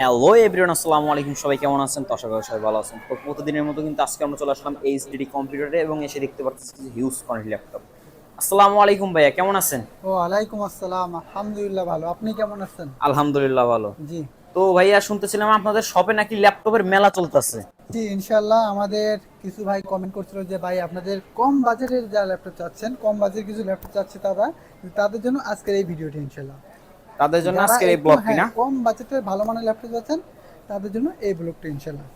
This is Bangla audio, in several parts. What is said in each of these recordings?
হ্যালো এভরিওয়ান আসসালামু আলাইকুম। সবাই কেমন আছেন? তো আশা করি সবাই ভালো আছেন। তো প্রতিদিনের মতো কিন্তু আজকে আমরা চলে আসলাম এইচডিডি কম্পিউটারে এবং এসে দেখতে পাচ্ছি হিউজ কোয়ান্টিটি ল্যাপটপ আসসালামু আলাইকুম ভাইয়া কেমন আছেন? ও আলাইকুম আসসালাম। আলহামদুলিল্লাহ ভালো। আপনি কেমন আছেন? আলহামদুলিল্লাহ ভালো। জি। তো ভাইয়া শুনতেছিলাম আপনাদের শপে নাকি ল্যাপটপের মেলা চলতেছে। জি ইনশাল্লাহ আমাদের কিছু ভাই কমেন্ট করছিল যে ভাই আপনাদের কম বাজেটের যা ল্যাপটপ চাচ্ছেন কম বাজেটের কিছু ল্যাপটপ চাচ্ছে তারা তাদের জন্য আজকের এই ভিডিওটি ইনশাল্লাহ তাদের জন্য আজকের এই একটু, ব্লগটি না হ্যাঁ, কম বাজেটের ভালো মানের ল্যাপটপ চাচ্ছেন তাদের জন্য এই ব্লগটি ইনশাল্লাহ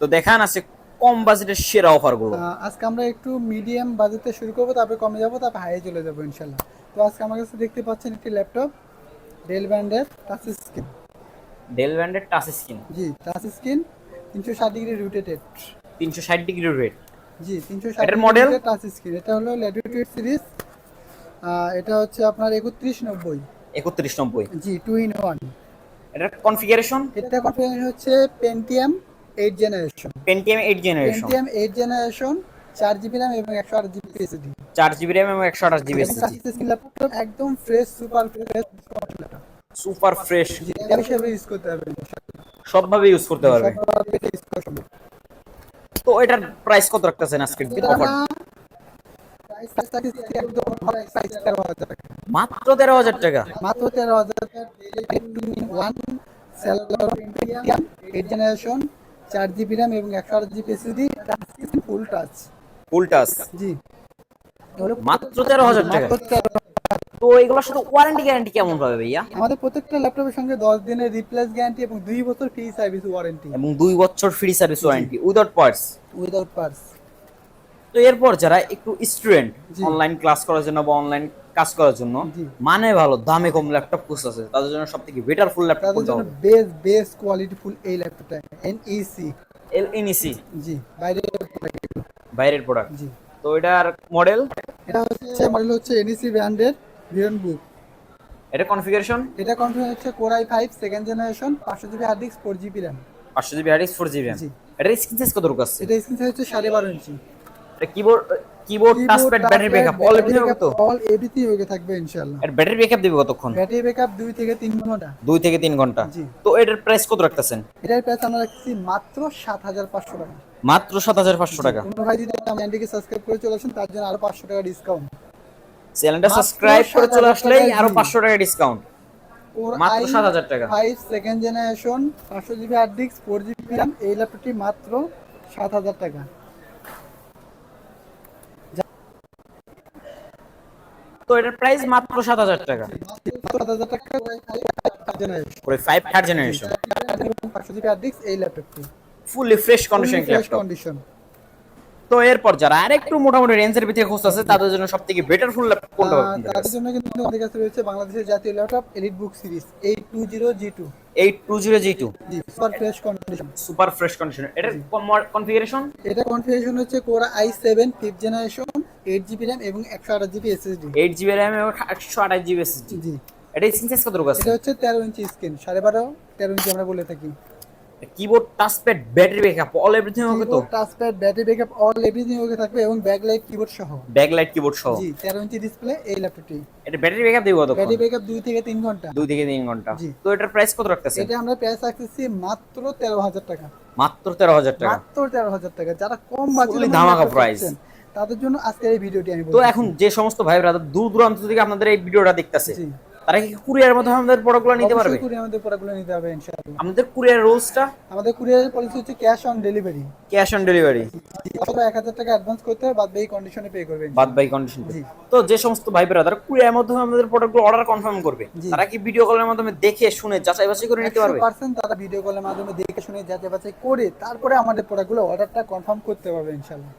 তো দেখান আছে কম বাজেটের সেরা অফারগুলো। আজকে আমরা একটু মিডিয়াম বাজেটে শুরু করব তারপরে কমে যাব তারপর হাইয়ে চলে যাব ইনশাল্লাহ তো আজকে আমার কাছে দেখতে পাচ্ছেন একটি ল্যাপটপ ডেল ব্র্যান্ডের টাচ স্ক্রিন ডেল ব্র্যান্ডের টাচ স্ক্রিন জি টাচ স্ক্রিন তিনশো ষাট ডিগ্রি রোটেটেড তিনশো ষাট ডিগ্রি রেট জি তিনশো এটার model? টাচ স্ক্রিন এটা হলো ল্যাটিটিউড সিরিজ এটা হচ্ছে আপনার একত্রিশ নব্বই। একত্রিশ নব্বই। জি টু ইন ওয়ান এটার কনফিগারেশন এটা কনফিগারেশন হচ্ছে Pentium eight generation Pentium eight generation Pentium eight generation চার জিবি র্যাম এবং একশো আট জিবি এসএসডি চার জিবি র্যাম এবং একশো আঠাশ জিবি ল্যাপটপ একদম fresh super fresh super fresh জি এটা হিসেবে ইউজ করতে পারবেন সবভাবে ইউজ করতে পারবে। তো এটার প্রাইস কত রাখতেছেন আজকে? অফার মাত্র তেরো হাজার টাকা। মাত্র তেরো হাজার জেনারেশন চার জিবি র্যাম এবং একশো আট GB SSD full touch full touch জি। মাত্র তেরো হাজার টাকা। মাত্র 13,000 তো এগুলোর সাথে ওয়ারেন্টি গ্যারান্টি কেমন পাবে ভাইয়া? আমাদের প্রত্যেকটা ল্যাপটপের সঙ্গে দশ দিনের রিপ্লেস গ্যারান্টি এবং দুই বছর ফ্রি সার্ভিস ওয়ারেন্টি এবং দুই বছর free service warranty without parts without parts তো এরপর যারা একটু স্টুডেন্ট অনলাইন ক্লাস করার জন্য বা অনলাইন কাজ করার জন্য মানে ভালো দামে কম ল্যাপটপ খুঁজতেছে তাদের জন্য সব থেকে বেটার ফুল ল্যাপটপ তাদের জন্য বেস্ট বেস্ট কোয়ালিটি ফুল এই ল্যাপটপটা এনইসি এল এনইসি জি বাইরে বাইরের প্রোডাক্ট জি। তো এটার মডেল এটা হচ্ছে মডেল হচ্ছে এনইসি ব্র্যান্ডের ভিয়ন বুক এটা কনফিগারেশন এটা কনফিগার হচ্ছে core I five second generation পাঁচশো GB hard disk four GB RAM পাঁচশো GB hard disk four GB জি। এটার স্ক্রিন সাইজ কত রকম আছে? এটা স্ক্রিন সাইজ হচ্ছে সাড়ে বারো ইঞ্চি এটা keyboard keyboard touchpad battery backup all everything হবে তো অল এভরিথিং ওকে থাকবে ইনশাআল্লাহ। এর ব্যাটারি ব্যাকআপ দিবে কতক্ষণ? ব্যাটারি ব্যাকআপ দুই থেকে তিন ঘণ্টা। দুই থেকে তিন ঘণ্টা। জি। তো এটার প্রাইস কত রাখতেছেন? এটার প্রাইস আমরা রাখছি মাত্র সাত হাজার পাঁচশো টাকা। মাত্র সাত হাজার পাঁচশো টাকা। কোনো ভাই যদি আমার চ্যানেলটিকে সাবস্ক্রাইব করে চলে আসেন তার জন্য আরও পাঁচশো টাকা ডিসকাউন্ট চ্যানেলটা সাবস্ক্রাইব করে চলে 7,000 আসলেই আরও। পাঁচশো টাকা ডিসকাউন্ট মাত্র 7,000 টাকা। ফাইভ সেকেন্ড জেনারেশন পাঁচশো GB hard disk four GB RAM এই ল্যাপটপটি মাত্র সাত হাজার টাকা। তো এটার প্রাইস মাত্র সাত হাজার টাকা। সাত হাজার টাকা করে ফাইভ থার্ড জেনারেশন পাঁচশো জিবি হার্ড ডিস্ক এই ল্যাপটপটি fully fresh condition laptop condition তো এরপর যারা আরেকটু মোটামুটি রেঞ্জের ভিতরে খুঁজতেছে তাদের জন্য সব থেকে বেটার ফুল কোনটা তাদের জন্য কিন্তু আমাদের কাছে রয়েছে বাংলাদেশের জাতীয় laptop elite book series eight two zero G two eight two zero G two super fresh condition super fresh condition এটার কনফিগারেশন এটা কনফিগারেশন হচ্ছে core I seven fifth generation eight GB RAM এবং একশো আঠাশ GB SSD eight GB RAM এবং একশো আঠাশ জিবি এসএসডি জি। এটা স্ক্রিন সাইজ কত রকম আছে? এটা হচ্ছে তেরো ইঞ্চি স্ক্রিন সাড়ে বারো তেরো ইঞ্চি আমরা বলে থাকি। Keyboard touchpad battery backup all everything তো? Touchpad battery backup all everything okay থাকবে এবং ব্যাকলাইট কিবোর্ড সহ। ব্যাকলাইট কিবোর্ড সহ। জি তেরো ইঞ্চি ডিসপ্লে এই ল্যাপটপটি এটা ব্যাটারি ব্যাকআপ দিবে কত ব্যাটারি ব্যাকআপ দুই থেকে তিন ঘণ্টা। দুই থেকে তিন ঘণ্টা। তো এটার প্রাইস কত রাখতেছে এটা আমরা প্রাইস রাখতেছি মাত্র তেরো হাজার টাকা। মাত্র তেরো হাজার টাকা। মাত্র তেরো হাজার টাকা। যারা কম বাজেটের ধামাকা price। তাদের জন্য আজকের এই ভিডিওটি আমি তো এখন যে সমস্ত ভাই ব্রাদার দূর দূরান্ত থেকে আপনাদের এই ভিডিওটা দেখতেছে তারা কি কুরিয়ার মধ্যে আমাদের প্রোডাক্টগুলো নিতে পারবে? কুরিয়ার মধ্যে প্রোডাক্টগুলো নিতে হবে ইনশাআল্লাহ। আমাদের কুরিয়ার রুলসটা? আমাদের কুরিয়ারের পলিসি হচ্ছে cash on delivery. Cash on delivery. অথবা এক হাজার টাকা অ্যাডভান্স করতে হবে বাদ বাকি কন্ডিশনে পে করবেন বাদ বাই কন্ডিশন। তো যে সমস্ত ভাই ব্রাদার কুরিয়ার মাধ্যমে আমাদের প্রোডাক্টগুলো অর্ডার কনফার্ম করবে। তারা কি ভিডিও কলের মাধ্যমে দেখে শুনে যাচাই বাছাই করে নিতে পারবে? পার্সেন্ট তারা ভিডিও কলের মাধ্যমে দেখে শুনে যাচাই বাছাই করে তারপরে আমাদের প্রোডাক্টগুলো অর্ডারটা কনফার্ম করতে পারবে ইনশাআল্লাহ।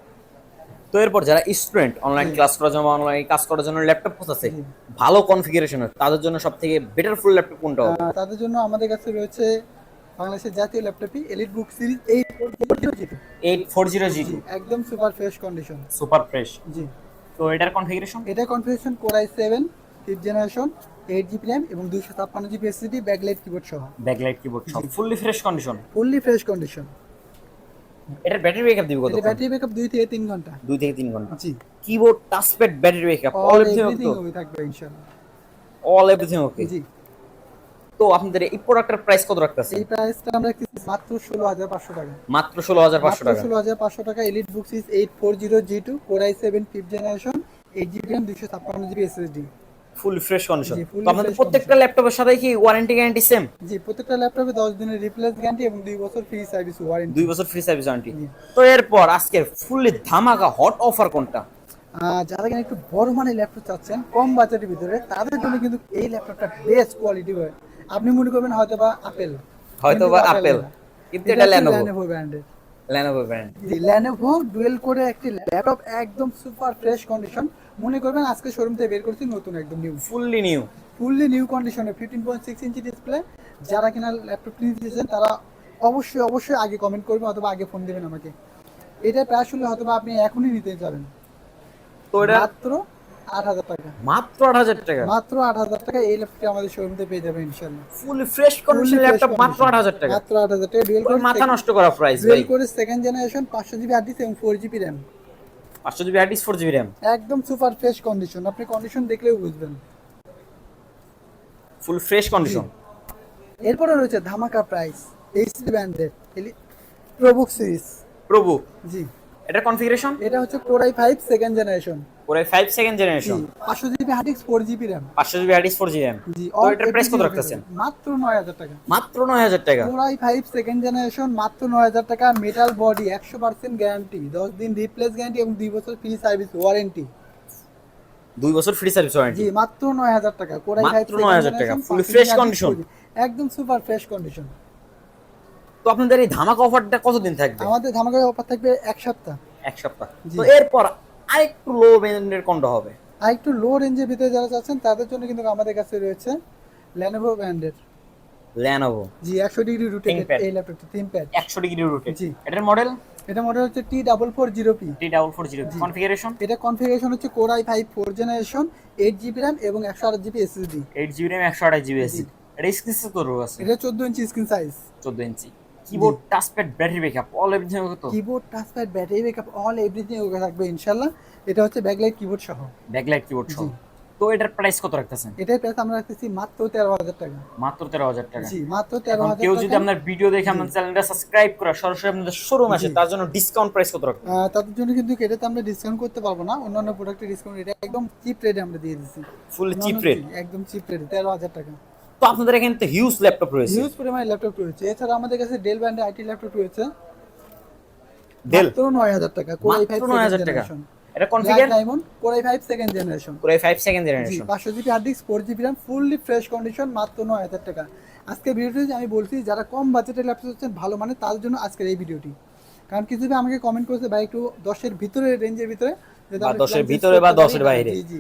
তো এরপর যারা স্টুডেন্ট অনলাইন ক্লাস করার জন্য অনলাইন কাজ করার জন্য ল্যাপটপ জি। ভালো কনফিগারেশন তাদের জন্য সব থেকে বেটার ফুল ল্যাপটপ কোনটা হবে? তাদের জন্য আমাদের কাছে রয়েছে বাংলাদেশের জাতীয় ল্যাপটপই elite book series eight eight four zero G একদম super fresh condition super fresh জি। তো এটার কনফিগারেশন এটা configuration core I seven fifth generation eight GB RAM এবং দুইশো ছাপ্পান্ন জিবি এসএসডি ব্যাকলাইট কিবোর্ড সহ। ব্যাকলাইট কিবোর্ড সব fully fresh condition fully fresh condition এটার ব্যাটারি ব্যাকআপ দিবে কত ব্যাটারি ব্যাকআপ দুই থেকে তিন ঘণ্টা। দুই থেকে তিন ঘণ্টা। জি। Keyboard touchpad battery backup all everything okay থাকবে ইনশাআল্লাহ। অল এভরিথিং ওকে জি। তো আপনাদের এই প্রোডাক্টের প্রাইস কত রাখতেছে এই প্রাইসটা আমরা মাত্র ষোলো হাজার পাঁচশো টাকা। মাত্র ষোলো হাজার পাঁচশো মাত্র টাকা। ষোলো হাজার পাঁচশো টাকা elite books is eight four zero G two core I seven fifth generation eight GB RAM দুশো ছাপ্পান্ন GB SSD full fresh condition তো আপনাদের প্রত্যেকটা ল্যাপটপের সাথে কি ওয়ারেন্টি গ্যারান্টি সেম জি প্রত্যেকটা ল্যাপটপে দশ দিনের রিপ্লেস গ্যারান্টি এবং দুই বছর ফ্রি সার্ভিস ওয়ারেন্টি দুই বছর ফ্রি সার্ভিস ওয়ারেন্টি তো এরপর আজকের ফুললি ধামাকা হট অফার কোনটা? যারা কিনা একটু বড় মানের ল্যাপটপ চাচ্ছেন কম বাজেটের ভিতরে তাদের জন্য কিন্তু এই ল্যাপটপটা বেস্ট কোয়ালিটি হয় আপনি মনে করবেন হয়তো বা আপেল হয়তো বা আপেল কিন্তু এটা ল্যানোভো ব্র্যান্ডের ল্যানোভো ব্র্যান্ড জি ল্যানোভো ডুয়েল করে একটি ল্যাপটপ একদম সুপার ফ্রেশ কন্ডিশন মনে করবেন আজকে শোরুম থেকে বের করছি নতুন একদম new fully new fully new কন্ডিশনে fifteen point six inch display যারা কিনা ল্যাপটপ নিতেছেন তারা অবশ্যই অবশ্যই আগে কমেন্ট করবেন অথবা আগে ফোন দেবেন আমাকে। এটা প্রায় শুনলে হয়তো আপনি এখনই নিতে যাবেন। তো এটা মাত্র আট হাজার টাকা। মাত্র আট হাজার টাকা? মাত্র আট হাজার টাকা এই ল্যাপটপটি আমাদের শোরুম থেকে পেয়ে যাবেন ইনশাল্লাহ ফুল ফ্রেশ কন্ডিশন ল্যাপটপ মাত্র আট হাজার টাকা। মাত্র আট হাজার টাকা। ডুয়েল পুরো মাথা করে নষ্ট করা প্রাইস ভাই। ডুয়েল করে সেকেন্ড জেনারেশন পাঁচশো জিবি ডিস্ক এবং ফোর জিবি র্যাম পাঁচশো GB hard disk four GB RAM একদম সুপার ফ্রেশ কন্ডিশন আপনি কন্ডিশন দেখলেও বুঝবেন। ফুল ফ্রেশ কন্ডিশন এরপরে রয়েছে ধামাকা প্রাইস এইচ ব্র্যান্ডের প্রবুক সিরিজ প্রভু জি। এটার কনফিগারেশন এটা হচ্ছে core I five second generation ওরে ফাইভ সেকেন্ড জেনারেশন পাঁচশো GB hard disk four GB RAM পাঁচশো GB hard disk four GB RAM জি তো এটার প্রাইস কত রাখতেছেন? মাত্র নয় হাজার টাকা। মাত্র নয় হাজার টাকা। কোরাই ফাইভ সেকেন্ড জেনারেশন মাত্র নয় হাজার টাকা। মেটাল বডি একশো পার্সেন্ট গ্যারান্টি দশ দিন রিপ্লেস গ্যারান্টি এবং দুই বছর ফ্রি সার্ভিস ওয়ারেন্টি দুই বছর ফ্রি সার্ভিস ওয়ারেন্টি জি মাত্র নয় হাজার টাকা। কোরাই ফাইভ মাত্র 9,000 টাকা, fully fresh condition। একদম সুপার ফ্রেশ কন্ডিশন তো আপনাদের এই ধামাকা অফারটা কতদিন থাকবে? আমাদের ধামাকা অফার থাকবে এক সপ্তাহ। এক সপ্তাহ। তো এরপর আরেকটু লো ব্যান্ডের কোনটা হবে? আর একটু লো রেঞ্জের ভিতরে যারা চাচ্ছেন তাদের জন্য কিন্তু আমাদের কাছে রয়েছে ল্যানোভো ব্র্যান্ডের ল্যানোভো জি একশো ডিগ্রি রুটেড এই ল্যাপটপটি থিম প্যাড একশো ডিগ্রি রুটে জি। এটার মডেল এটা মডেল হচ্ছে T double four zero P T double four zero. Configuration এটা কনফিগারেশন হচ্ছে core I five four generation eight GB RAM এবং একশো আট GB SSD eight GB RAM একশো আঠাশ জিবি এসি এটা স্ক্রিন তো আছে? এটা চোদ্দ ইঞ্চি স্ক্রিন সাইজ চোদ্দ inch keyboard touchpad battery backup all everything তো। Keyboard touchpad battery backup all everything okay থাকবে ইনশাল্লাহ এটা হচ্ছে ব্যাকলাইট কিবোর্ড সহ। ব্যাকলাইট কিবোর্ড সহ। তো এটার প্রাইস কত রাখতেছেন? এটার প্রাইস আমরা রাখতেছি মাত্র তেরো হাজার টাকা। মাত্র তেরো হাজার টাকা। জি মাত্র তেরো এখন হাজার কেউ যদি আপনার ভিডিও দেখে আপনার চ্যানেলটা সাবস্ক্রাইব করে সরাসরি আপনাদের শোরুম আসে তার জন্য ডিসকাউন্ট প্রাইস কত রাখবেন? তাদের জন্য কিন্তু এটাতে আমরা ডিসকাউন্ট করতে পারব না। অন্যান্য প্রোডাক্টের ডিসকাউন্ট এটা একদম চিপ রেটে আমরা দিয়ে দিচ্ছি। ফুল চিপ রেট একদম চিপ রেটে তেরো হাজার টাকা। তো আপনাদের এখানে তো হিউজ ল্যাপটপ রয়েছে। হিউজ পরিমাণে ল্যাপটপ রয়েছে। এছাড়া আমাদের কাছে ডেল ব্র্যান্ডের আইটি ল্যাপটপ রয়েছে। ডেল মাত্র নয় হাজার টাকা কোরাই ফাইভ মাত্র নয় হাজার টাকা। এটা configure diamond core I five second generation করে ফাইভ সেকেন্ড জেনারেশন পাঁচশো GB hard disk four GB RAM fully fresh condition মাত্র নয় হাজার টাকা। আজকে ভিডিওটি আমি বলছি যারা কম বাজেটের ল্যাপটপ হচ্ছেন ভালো মানে তার জন্য আজকের এই ভিডিওটি কারণ কিছু আমাকে কমেন্ট করেছে ভাই একটু দশের ভিতরে রেঞ্জের ভিতরে বা আমরা দশের freelancing ভিতরে বা করতে পারি। দশের বাইরে। জি জি।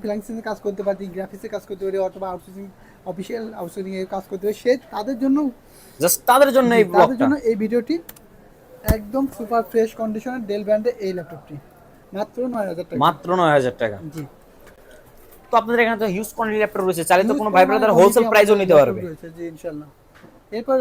ফ্রিল্যান্সিং কাজ করতে পারি গ্রাফিক্সে কাজ করতে পারি অথবা আউটসোর্সিং অফিসিয়াল আউটসোর্সিং এর কাজ করতে পারি সে তাদের জন্য জাস্ট তাদের জন্য এই তাদের জন্য এই ভিডিওটি একদম সুপার ফ্রেশ কন্ডিশনের ডেল ব্র্যান্ডের এই ল্যাপটপটি মাত্র নয় হাজার টাকা। মাত্র নয় হাজার টাকা। জি। তো আপনাদের এখানে তো হিউজ কোয়ান্টিটি ল্যাপটপ রয়েছে। চাইলে তো কোনো ভাই ব্রাদার হোলসেল প্রাইসও নিতে পারবে। জি ইনশাআল্লাহ। এরপর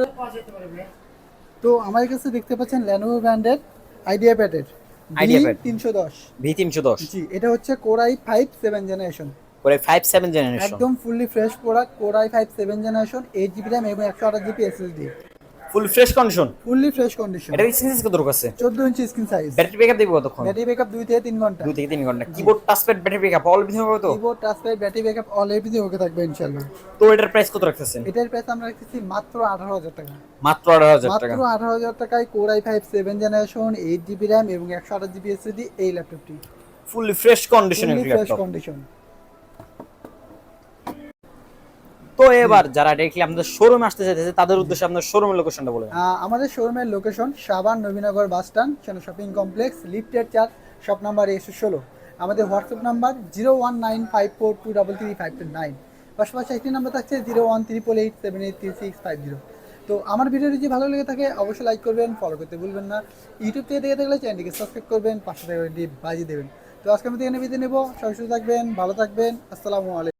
তো আমার কাছে দেখতে পাচ্ছেন ল্যানোভো ব্র্যান্ডের আইডিয়া প্যাডের IdeaPad। তিনশো দশ। ভি তিনশো দশ। জি এটা হচ্ছে core I five seven generation করে ফাইভ সেভেন জেনারেশন একদম fully fresh product core I five seven generation eight GB RAM এবং একশো আঠাশ GB SSD full fresh condition fully fresh condition এটা এক্সচেঞ্জ কত রকম আছে? চোদ্দ inch screen size battery backup দিবে কতক্ষণ? ব্যাটারি ব্যাকআপ দুই থেকে তিন ঘণ্টা। দুই থেকে তিন ঘণ্টা। Keyboard touchpad battery backup all বিভিন্ন হবে তো? Keyboard touchpad battery backup all everything okay থাকবে ইনশাআল্লাহ। তো এটার প্রাইস কত রাখতেছেন? এটার প্রাইস আমরা রাখতেছি মাত্র আঠারো হাজার টাকা। মাত্র আঠারো হাজার মাত্র টাকা আঠারো হাজার টাকায় core I five seven generation eight GB RAM এবং একশো আঠাশ জিবি এসএসডি এই ল্যাপটপটি ফুললি ফ্রেশ কন্ডিশনের ফ্রেশ ল্যাপটপ কন্ডিশন তো এবার যারা দেখলে আমাদের শোরুমে আসতে চাইতেছে, তাদের উদ্দেশ্যে আপনার শোরুমের লোকেশনটা বলে। আমাদের শোরুমের লোকেশন সাবান Nabinagar bus stand shopping complex, লিফটের চার শপ নাম্বার একশো ষোলো। আমাদের WhatsApp number zero one nine five four two double three five two nine পাশাপাশি একটি নাম্বার থাকছে zero one triple eight seven eight three six five zero তো আমার ভিডিওটি যদি ভালো লেগে থাকে, অবশ্যই লাইক করবেন ফলো করতে ভুলবেন না। ইউটিউব থেকে দেখে থাকলে চ্যানেলটিকে সাবস্ক্রাইব করবেন, পাশে থেকে বাজিয়ে দেবেন। তো আজকে আমি এখানে বিদায় নেব। সবাই সুস্থ থাকবেন, ভালো থাকবেন। আসসালামু আলাইকুম।